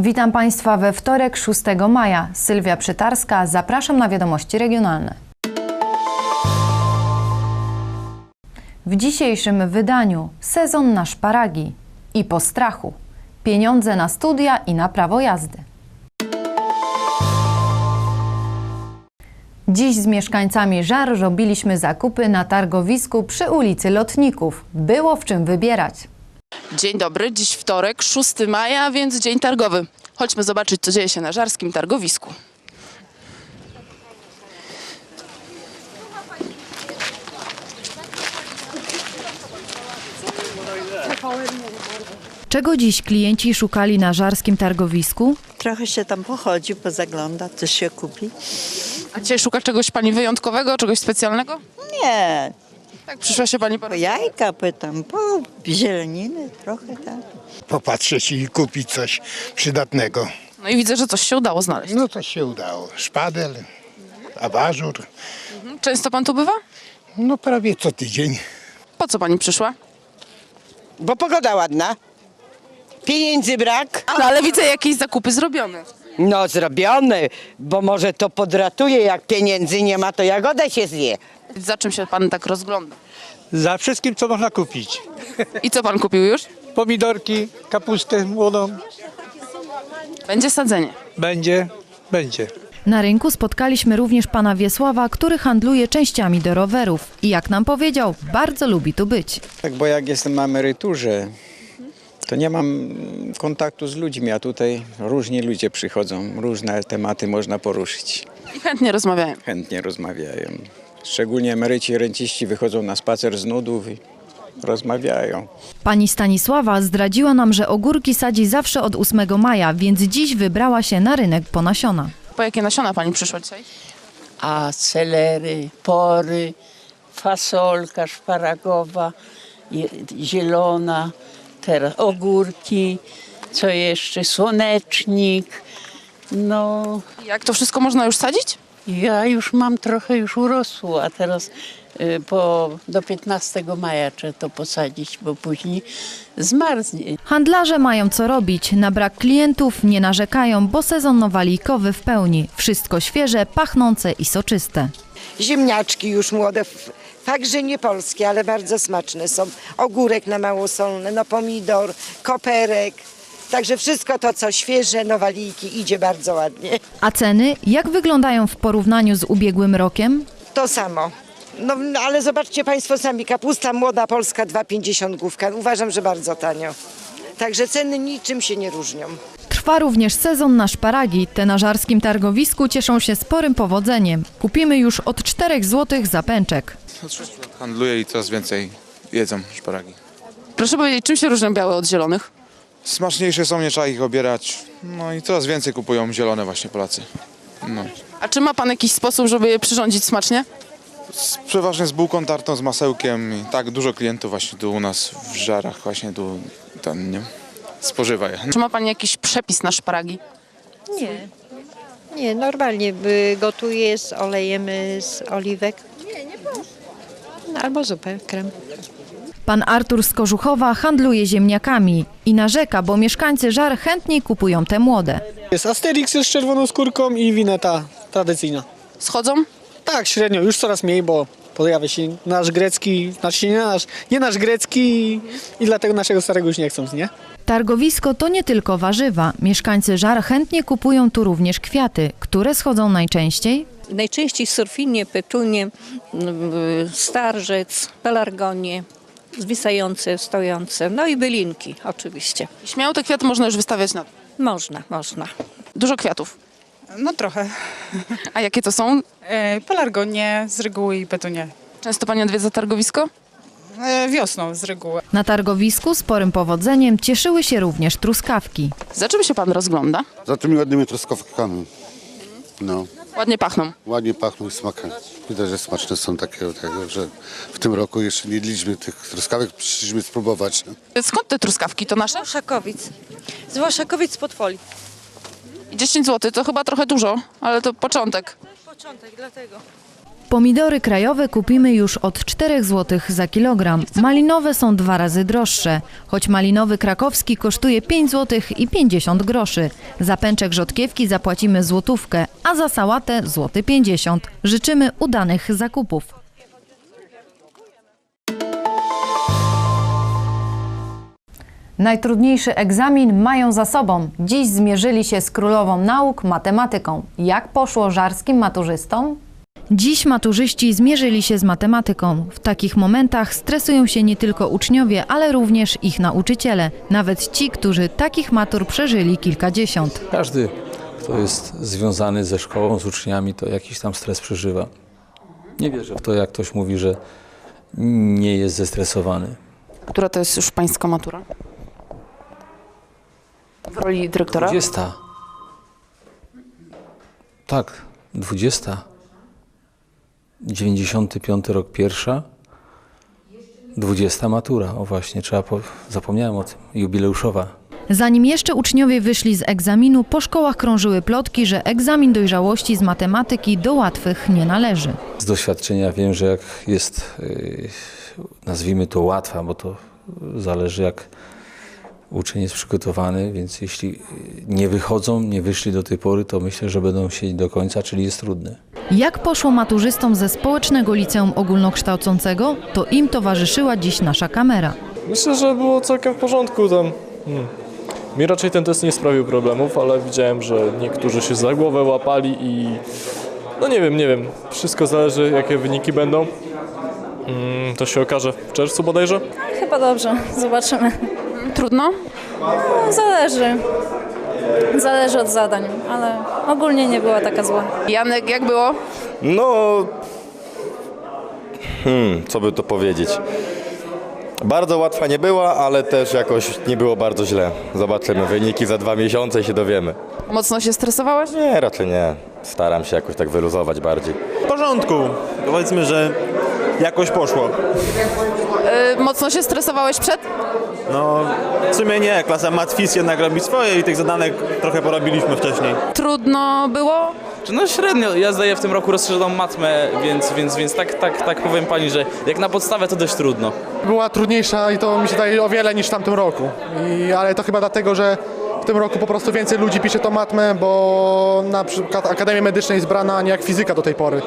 Witam Państwa we wtorek 6 maja. Sylwia Przytarska, zapraszam na wiadomości regionalne. W dzisiejszym wydaniu sezon na szparagi i po strachu. Pieniądze na studia i na prawo jazdy. Dziś z mieszkańcami Żar robiliśmy zakupy na targowisku przy ulicy Lotników. Było w czym wybierać. Dzień dobry, dziś wtorek, 6 maja, więc dzień targowy. Chodźmy zobaczyć, co dzieje się na żarskim targowisku. Czego dziś klienci szukali na żarskim targowisku? Trochę się tam pochodzi, pozagląda, coś się kupi. A dzisiaj szuka czegoś pani wyjątkowego, czegoś specjalnego? Nie, Tak, przyszła się pani po jajka pytam, po zieleniny trochę tak. popatrzeć i kupić coś przydatnego. No i widzę, że coś się udało znaleźć. No to się udało. Szpadel, abażur, Często pan tu bywa? no prawie co tydzień. Po co pani przyszła? Bo pogoda ładna. Pieniędzy brak. No ale widzę jakieś zakupy zrobione. No zrobione, bo może to podratuje, jak pieniędzy nie ma, to jagodę się zje. Za czym się pan tak rozgląda? Za wszystkim, co można kupić. I co pan kupił już? Pomidorki, kapustę młodą. Będzie sadzenie. Będzie, będzie. Na rynku spotkaliśmy również pana Wiesława, który handluje częściami do rowerów i jak nam powiedział, bardzo lubi tu być. Tak, bo jak jestem na emeryturze, to nie mam kontaktu z ludźmi, a tutaj różni ludzie przychodzą, różne tematy można poruszyć. I chętnie rozmawiają. Chętnie rozmawiają. Szczególnie emeryci i renciści wychodzą na spacer z nudów i rozmawiają. Pani Stanisława zdradziła nam, że ogórki sadzi zawsze od 8 maja, więc dziś wybrała się na rynek po nasiona. Po jakie nasiona pani przyszła dzisiaj? a celery, pory, fasolka szparagowa, je- zielona, teraz ogórki, co jeszcze, słonecznik. No, Jak to wszystko można już sadzić? Ja już mam trochę, już urosło, a teraz y, po, do 15 maja trzeba to posadzić, bo później zmarznie. Handlarze mają co robić, na brak klientów nie narzekają, bo sezon nowalikowy w pełni. Wszystko świeże, pachnące i soczyste. ziemniaczki już młode, f- fakt, że nie polskie, ale bardzo smaczne są. Ogórek na małosolny, no pomidor, koperek. Także wszystko to, co świeże, nowaliki, idzie bardzo ładnie. A ceny jak wyglądają w porównaniu z ubiegłym rokiem? To samo. No ale zobaczcie Państwo sami, kapusta młoda polska 2,50 główka. Uważam, że bardzo tanio. Także ceny niczym się nie różnią. Trwa również sezon na szparagi. Te na żarskim targowisku cieszą się sporym powodzeniem. Kupimy już od 4 zł za pęczek. Od 6 lat handluję i coraz więcej jedzą szparagi. Proszę powiedzieć, czym się różnią białe od zielonych? Smaczniejsze są, nie trzeba ich obierać. No i coraz więcej kupują zielone właśnie Polacy. No. A czy ma pan jakiś sposób, żeby je przyrządzić smacznie? Z, przeważnie z bułką tartą, z masełkiem i tak dużo klientów właśnie tu u nas w Żarach właśnie tu ten, nie? spożywa je. Czy ma pani jakiś przepis na szparagi? Nie. Nie, normalnie y, gotuję z olejem y, z oliwek. Nie, nie Albo zupę, krem. Pan Artur z Kożuchowa handluje ziemniakami i narzeka, bo mieszkańcy żar chętniej kupują te młode. Jest Asterix z czerwoną skórką i wineta tradycyjna. Schodzą? Tak, średnio, już coraz mniej, bo pojawia się nasz grecki, znaczy nie nasz, nie nasz grecki i, i dlatego naszego starego już nie chcą, nie? Targowisko to nie tylko warzywa. Mieszkańcy żar chętnie kupują tu również kwiaty, które schodzą najczęściej. Najczęściej surfinie, petunie, starzec, pelargonie, zwisające, stojące, no i bylinki oczywiście. Śmiało te kwiaty można już wystawiać na... Można, można. Dużo kwiatów. No trochę. A jakie to są? E, pelargonie z reguły i petunie. Często pani odwiedza targowisko? E, wiosną z reguły. Na targowisku sporym powodzeniem cieszyły się również truskawki. Za czym się pan rozgląda? Za tymi ładnymi truskawkami. No, Ładnie pachną. ładnie pachną i smakiem. Widać, że smaczne są takie, takie, że w tym roku jeszcze nie jedliśmy tych truskawek, przyszliśmy spróbować. Skąd te truskawki? To nasze? Włoszakowic. Z Włoszakowic pod foli. I 10 zł to chyba trochę dużo, ale to początek. Początek, dlatego. Pomidory krajowe kupimy już od 4 zł za kilogram. Malinowe są dwa razy droższe, choć malinowy krakowski kosztuje 5 zł i 50 groszy. Za pęczek rzodkiewki zapłacimy złotówkę, a za sałatę złoty 50. Życzymy udanych zakupów. Najtrudniejszy egzamin mają za sobą. Dziś zmierzyli się z królową nauk matematyką. Jak poszło żarskim maturzystom? Dziś maturzyści zmierzyli się z matematyką. W takich momentach stresują się nie tylko uczniowie, ale również ich nauczyciele. Nawet ci, którzy takich matur przeżyli kilkadziesiąt. Każdy, kto jest związany ze szkołą, z uczniami, to jakiś tam stres przeżywa. Nie wierzę w to, jak ktoś mówi, że nie jest zestresowany. Która to jest już pańska matura? W roli dyrektora? 20. Tak, 20. 95 rok pierwsza. 20 matura. O właśnie, trzeba po... zapomniałem o tym. Jubileuszowa. Zanim jeszcze uczniowie wyszli z egzaminu, po szkołach krążyły plotki, że egzamin dojrzałości z matematyki do łatwych nie należy. Z doświadczenia wiem, że jak jest, yy, nazwijmy to łatwa, bo to zależy jak uczeń jest przygotowany, więc jeśli nie wychodzą, nie wyszli do tej pory, to myślę, że będą siedzieć do końca, czyli jest trudny. Jak poszło maturzystom ze Społecznego Liceum Ogólnokształcącego, to im towarzyszyła dziś nasza kamera. Myślę, że było całkiem w porządku tam. Hmm. Mi raczej ten test nie sprawił problemów, ale widziałem, że niektórzy się za głowę łapali i no nie wiem, nie wiem. Wszystko zależy jakie wyniki będą. Hmm, to się okaże w czerwcu bodajże. Chyba dobrze, zobaczymy. Trudno? No, zależy. Zależy od zadań, ale ogólnie nie była taka zła. Janek, jak było? No, hmm, co by to powiedzieć? Bardzo łatwa nie była, ale też jakoś nie było bardzo źle. Zobaczymy wyniki za dwa miesiące i się dowiemy. Mocno się stresowałeś? Nie, raczej nie. Staram się jakoś tak wyluzować bardziej. W porządku. Powiedzmy, że jakoś poszło. Yy, mocno się stresowałeś przed? No, w sumie nie. Klasa Matwis jednak robi swoje i tych zadanek trochę porobiliśmy wcześniej. Trudno było? No średnio, ja zdaję w tym roku rozszerzoną matmę, więc, więc, więc tak, tak, tak powiem pani, że jak na podstawę to dość trudno. Była trudniejsza i to mi się daje o wiele niż w tamtym roku. I, ale to chyba dlatego, że w tym roku po prostu więcej ludzi pisze tą matmę, bo na przykład Akademia Medyczna jest brana a nie jak fizyka do tej pory.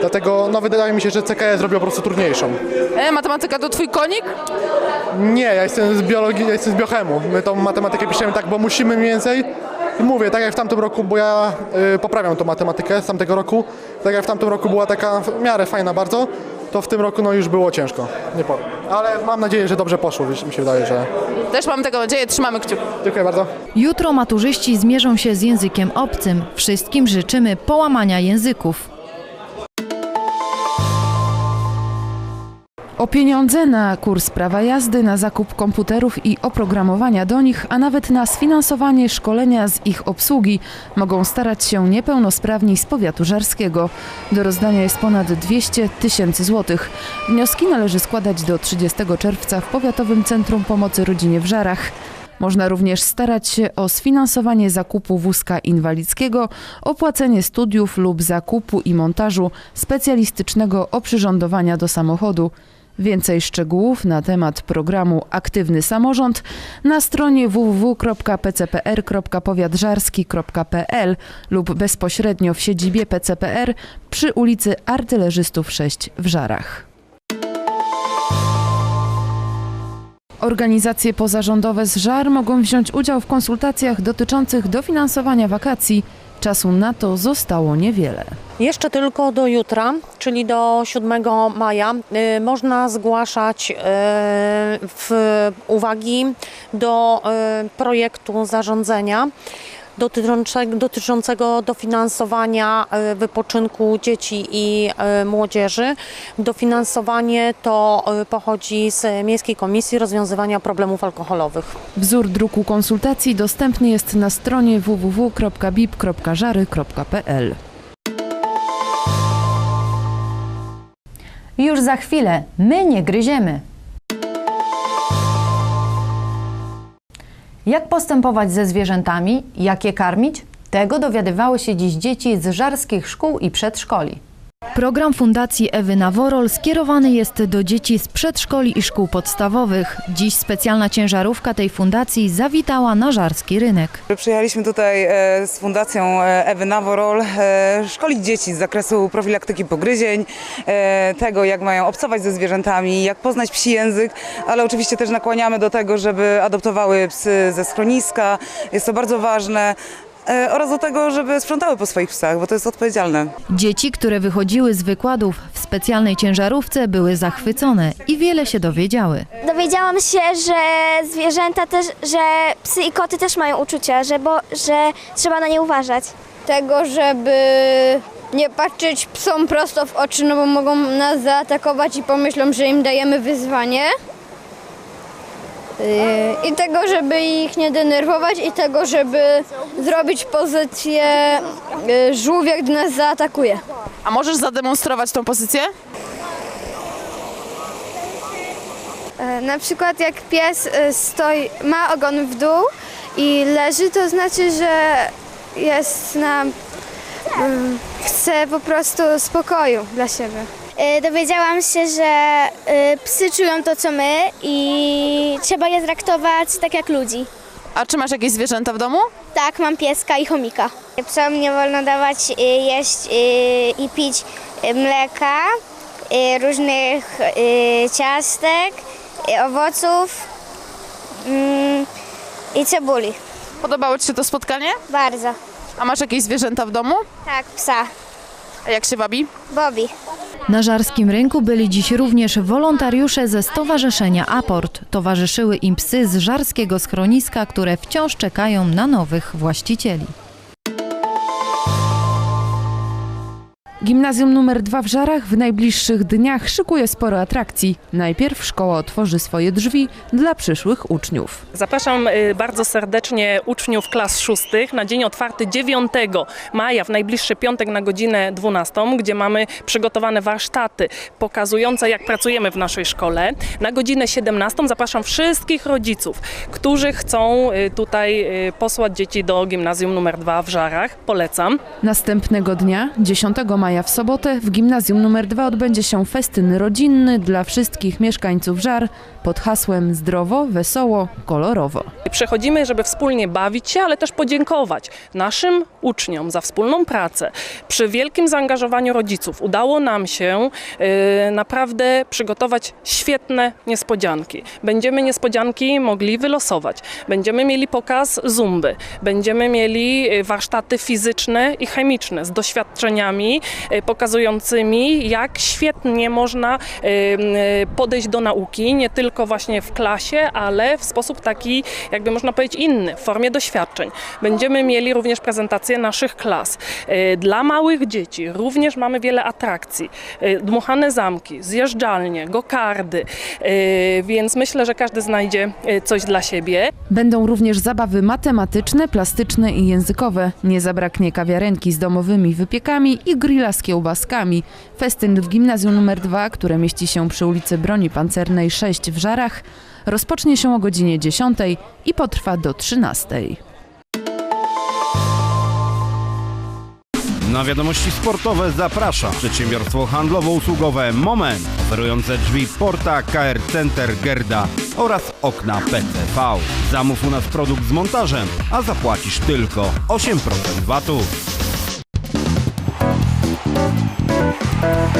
Dlatego no, wydaje mi się, że CKS zrobił po prostu trudniejszą. E, matematyka to twój konik? Nie, ja jestem z biologii, ja jestem z biochemu. My tą matematykę piszemy tak, bo musimy mniej więcej. I mówię, tak jak w tamtym roku, bo ja y, poprawiam tą matematykę z tamtego roku, tak jak w tamtym roku była taka w miarę fajna bardzo, to w tym roku no już było ciężko. Nie powiem. Ale mam nadzieję, że dobrze poszło, mi się wydaje, że... Też mam tego nadzieję, trzymamy kciuki. Dziękuję bardzo. Jutro maturzyści zmierzą się z językiem obcym. Wszystkim życzymy połamania języków. O pieniądze na kurs prawa jazdy, na zakup komputerów i oprogramowania do nich, a nawet na sfinansowanie szkolenia z ich obsługi mogą starać się niepełnosprawni z powiatu żarskiego. Do rozdania jest ponad 200 tysięcy złotych. Wnioski należy składać do 30 czerwca w Powiatowym Centrum Pomocy Rodzinie w Żarach. Można również starać się o sfinansowanie zakupu wózka inwalidzkiego, opłacenie studiów lub zakupu i montażu specjalistycznego oprzyrządowania do samochodu. Więcej szczegółów na temat programu Aktywny Samorząd na stronie www.pcpr.powiatżarski.pl lub bezpośrednio w siedzibie PCPR przy ulicy Artylerzystów 6 w Żarach. Organizacje pozarządowe z żar mogą wziąć udział w konsultacjach dotyczących dofinansowania wakacji. Czasu na to zostało niewiele. Jeszcze tylko do jutra, czyli do 7 maja, y, można zgłaszać y, uwagi do y, projektu zarządzenia dotyczącego, dotyczącego dofinansowania y, wypoczynku dzieci i y, młodzieży. Dofinansowanie to y, pochodzi z Miejskiej Komisji Rozwiązywania Problemów Alkoholowych. Wzór druku konsultacji dostępny jest na stronie www.bip.żary.pl. Już za chwilę my nie gryziemy. Jak postępować ze zwierzętami, jak je karmić? Tego dowiadywały się dziś dzieci z żarskich szkół i przedszkoli. Program Fundacji Ewy Naworol skierowany jest do dzieci z przedszkoli i szkół podstawowych. Dziś specjalna ciężarówka tej fundacji zawitała na żarski rynek. Przyjechaliśmy tutaj e, z Fundacją e, Ewy Naworol e, szkolić dzieci z zakresu profilaktyki pogryzień, tego jak mają obcować ze zwierzętami, jak poznać psi język, ale oczywiście też nakłaniamy do tego, żeby adoptowały psy ze schroniska. Jest to bardzo ważne. E, Oraz do tego, żeby sprzątały po swoich psach, bo to jest odpowiedzialne. Dzieci, które wychodziły z wykładów w specjalnej ciężarówce były zachwycone i wiele się dowiedziały. Dowiedziałam się, że zwierzęta też, że psy i koty też mają uczucia, że, bo, że trzeba na nie uważać. Tego, żeby nie patrzeć psom prosto w oczy, no bo mogą nas zaatakować i pomyślą, że im dajemy wyzwanie. Yy, I tego, żeby ich nie denerwować i tego, żeby zrobić pozycję yy, żółwia, gdy nas zaatakuje. A możesz zademonstrować tą pozycję? E, Na przykład jak pies e, stoi, ma ogon w dół i leży, to znaczy, że jest na... chce po prostu spokoju dla siebie. E, Dowiedziałam się, że e, psy czują to, co my i trzeba je traktować tak jak ludzi. A czy masz jakieś zwierzęta w domu? Tak, mam pieska i chomika. Psom nie wolno dawać e, jeść e, i pić e, mleka, różnych ciastek, owoców mm, i cebuli. Podobało Ci się to spotkanie? Bardzo. A masz jakieś zwierzęta w domu? Tak, psa. A jak się wabi? Bobby. Na żarskim rynku byli dziś również wolontariusze ze Stowarzyszenia Aport. Towarzyszyły im psy z żarskiego schroniska, które wciąż czekają na nowych właścicieli. Gimnazjum numer 2 w Żarach w najbliższych dniach szykuje sporo atrakcji. Najpierw szkoła otworzy swoje drzwi dla przyszłych uczniów. Zapraszam y, bardzo serdecznie uczniów klas szóstych na dzień otwarty 9 maja, w najbliższy piątek na godzinę 12, gdzie mamy przygotowane warsztaty pokazujące, jak pracujemy w naszej szkole. Na godzinę 17 zapraszam wszystkich rodziców, którzy chcą y, tutaj y, posłać dzieci do gimnazjum numer 2 w Żarach. Polecam. Następnego dnia, 10 maja w sobotę, w gimnazjum numer 2 odbędzie się festyn rodzinny dla wszystkich mieszkańców Żar pod hasłem zdrowo, wesoło, kolorowo. Przychodzimy, żeby wspólnie bawić się, ale też podziękować naszym uczniom za wspólną pracę. Przy wielkim zaangażowaniu rodziców udało nam się y, naprawdę przygotować świetne niespodzianki. Będziemy niespodzianki mogli wylosować. Będziemy mieli pokaz zumby. Będziemy mieli y, warsztaty fizyczne i chemiczne z doświadczeniami pokazującymi, jak świetnie można y, y, podejść do nauki, nie tylko właśnie w klasie, ale w sposób taki, jakby można powiedzieć, inny, w formie doświadczeń. Będziemy mieli również prezentacje naszych klas. Y, Dla małych dzieci również mamy wiele atrakcji. Y, Dmuchane zamki, zjeżdżalnie, gokardy, y, więc myślę, że każdy znajdzie y, coś dla siebie. Będą również zabawy matematyczne, plastyczne i językowe. Nie zabraknie kawiarenki z domowymi wypiekami i grilla z kiełbaskami. Festyn w gimnazjum numer 2, które mieści się przy ulicy Broni Pancernej 6 w Żarach, rozpocznie się o godzinie 10 i potrwa do 13. Na wiadomości sportowe zaprasza przedsiębiorstwo handlowo-usługowe Moment, oferujące drzwi Porta, KR Center, Gerda oraz okna PCV. Zamów u nas produkt z montażem, a zapłacisz tylko 8% VAT-u. Thank you.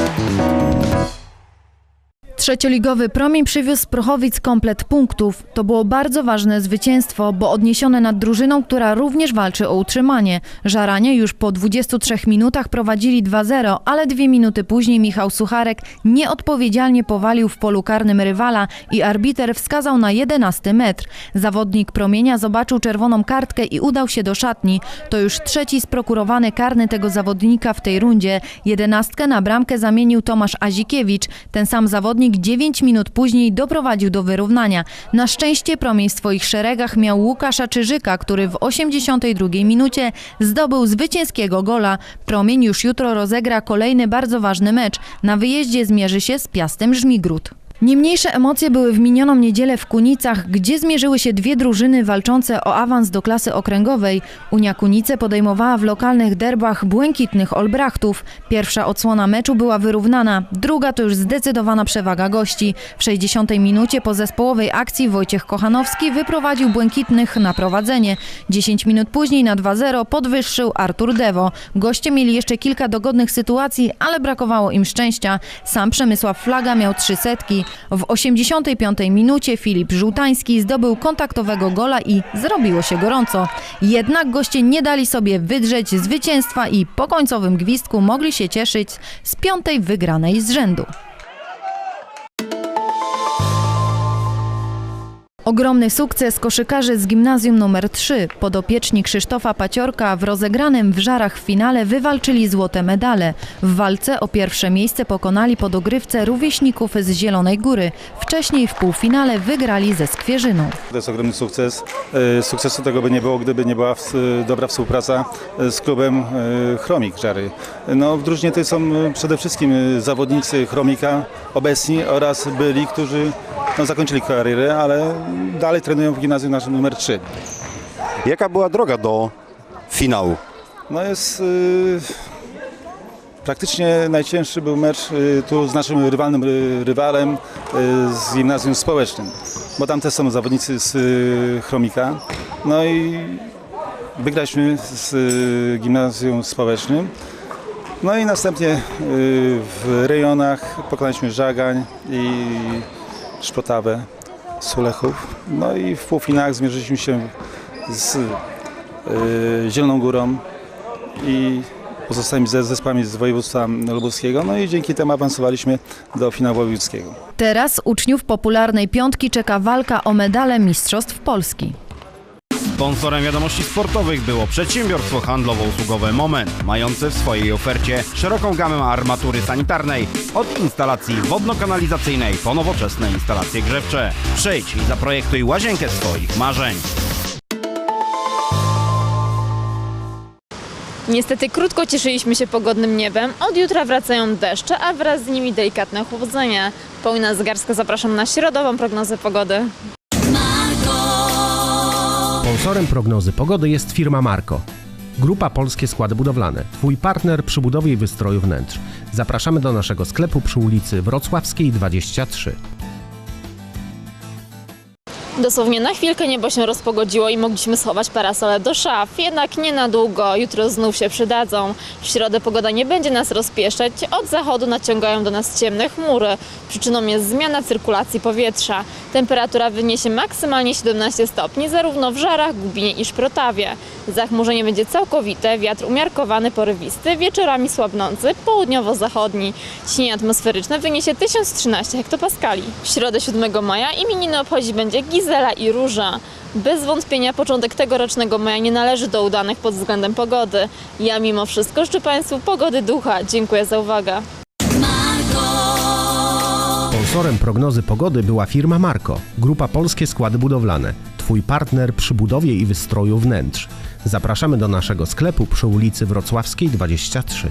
Trzecioligowy Promień przywiózł z Prochowic komplet punktów. To było bardzo ważne zwycięstwo, bo odniesione nad drużyną, która również walczy o utrzymanie. Żaranie już po 23 minutach prowadzili 2-0, ale dwie minuty później Michał Sucharek nieodpowiedzialnie powalił w polu karnym rywala i arbiter wskazał na 11 metr. Zawodnik Promienia zobaczył czerwoną kartkę i udał się do szatni. To już trzeci sprokurowany karny tego zawodnika w tej rundzie. Jedenastkę na bramkę zamienił Tomasz Azikiewicz. Ten sam zawodnik 9 minut później doprowadził do wyrównania. Na szczęście promień w swoich szeregach miał Łukasza Czyżyka, który w 82 minucie zdobył zwycięskiego gola. Promień już jutro rozegra kolejny bardzo ważny mecz. Na wyjeździe zmierzy się z Piastem Żmigród. Nie mniejsze emocje były w minioną niedzielę w Kunicach, gdzie zmierzyły się dwie drużyny walczące o awans do klasy okręgowej. Unia Kunice podejmowała w lokalnych derbach błękitnych Olbrachtów. Pierwsza odsłona meczu była wyrównana, druga to już zdecydowana przewaga gości. W 60 minucie po zespołowej akcji Wojciech Kochanowski wyprowadził błękitnych na prowadzenie. 10 minut później na 2-0 podwyższył Artur Dewo. Goście mieli jeszcze kilka dogodnych sytuacji, ale brakowało im szczęścia. Sam Przemysław Flaga miał trzy setki. W 85 minucie Filip Żółtański zdobył kontaktowego gola i zrobiło się gorąco. Jednak goście nie dali sobie wydrzeć zwycięstwa i po końcowym gwizdku mogli się cieszyć z piątej wygranej z rzędu. Ogromny sukces koszykarzy z gimnazjum nr 3. Podopieczni Krzysztofa Paciorka w rozegranym w Żarach finale wywalczyli złote medale. W walce o pierwsze miejsce pokonali po dogrywce rówieśników z Zielonej Góry. Wcześniej w półfinale wygrali ze Skwierzyną. To jest ogromny sukces. E, Sukcesu tego by nie było, gdyby nie była w- dobra współpraca e, z klubem e, Chromik Żary. No, w drużynie to są e, przede wszystkim e, zawodnicy Chromika obecni oraz byli, którzy no, zakończyli karierę, ale dalej trenują w gimnazjum naszym numer 3. Jaka była droga do finału? No jest y, praktycznie najcięższy był mecz y, tu z naszym rywalnym ry, rywalem y, z gimnazjum społecznym, bo tam też są zawodnicy z y, Chromika. No i wygraliśmy z y, gimnazjum społecznym. No i następnie y, w rejonach pokonaliśmy Żagań i Szpotawę z Ulechów. No i w półfinałach zmierzyliśmy się z y, Zieloną Górą i pozostałymi ze zespołami z województwa lubuskiego. No i dzięki temu awansowaliśmy do finału wojewódzkiego. Teraz uczniów popularnej piątki czeka walka o medale Mistrzostw Polski. Sponsorem wiadomości sportowych było przedsiębiorstwo handlowo-usługowe Moment, mające w swojej ofercie szeroką gamę armatury sanitarnej, od instalacji wodno-kanalizacyjnej po nowoczesne instalacje grzewcze. Przyjdź i zaprojektuj łazienkę swoich marzeń. Niestety krótko cieszyliśmy się pogodnym niebem. Od jutra wracają deszcze, a wraz z nimi delikatne chłodzenie. Paulina Zgarska zapraszam na środową prognozę pogody. Sponsorem prognozy pogody jest firma Marko. Grupa Polskie Składy Budowlane. Twój partner przy budowie i wystroju wnętrz. Zapraszamy do naszego sklepu przy ulicy Wrocławskiej 23. Dosłownie na chwilkę niebo się rozpogodziło i mogliśmy schować parasole do szaf, jednak nie na długo, jutro znów się przydadzą. W środę pogoda nie będzie nas rozpieszczać, od zachodu naciągają do nas ciemne chmury. Przyczyną jest zmiana cyrkulacji powietrza. Temperatura wyniesie maksymalnie 17 stopni zarówno w Żarach, Gubinie i Szprotawie. Zachmurzenie będzie całkowite, wiatr umiarkowany, porywisty, wieczorami słabnący, południowo-zachodni. Ciśnienie atmosferyczne wyniesie 1013 hektopaskali. W środę 7 maja imieniny obchodzi będzie Gizela i Róża. Bez wątpienia początek tegorocznego maja nie należy do udanych pod względem pogody. Ja mimo wszystko życzę Państwu pogody ducha. Dziękuję za uwagę. Sponsorem prognozy pogody była firma Marko. Grupa Polskie Składy Budowlane. Twój partner przy budowie i wystroju wnętrz. Zapraszamy do naszego sklepu przy ulicy Wrocławskiej 23.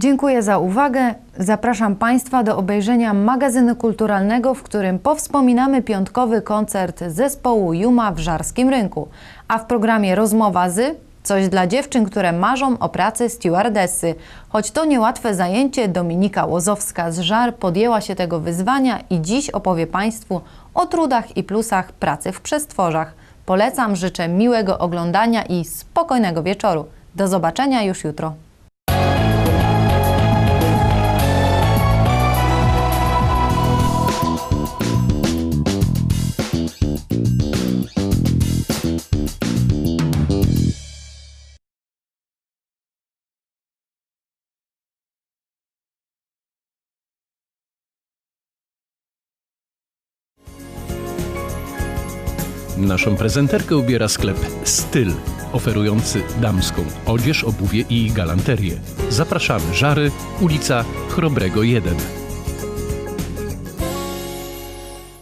Dziękuję za uwagę. Zapraszam Państwa do obejrzenia magazynu kulturalnego, w którym powspominamy piątkowy koncert zespołu Juma w Żarskim Rynku. A w programie Rozmowa z coś dla dziewczyn, które marzą o pracy stewardessy. Choć to niełatwe zajęcie, Dominika Łozowska z Żar podjęła się tego wyzwania i dziś opowie Państwu o trudach i plusach pracy w przestworzach. Polecam, życzę miłego oglądania i spokojnego wieczoru. Do zobaczenia już jutro. Naszą prezenterkę ubiera sklep Styl, oferujący damską odzież, obuwie i galanterię. Zapraszamy, Żary, ulica Chrobrego 1.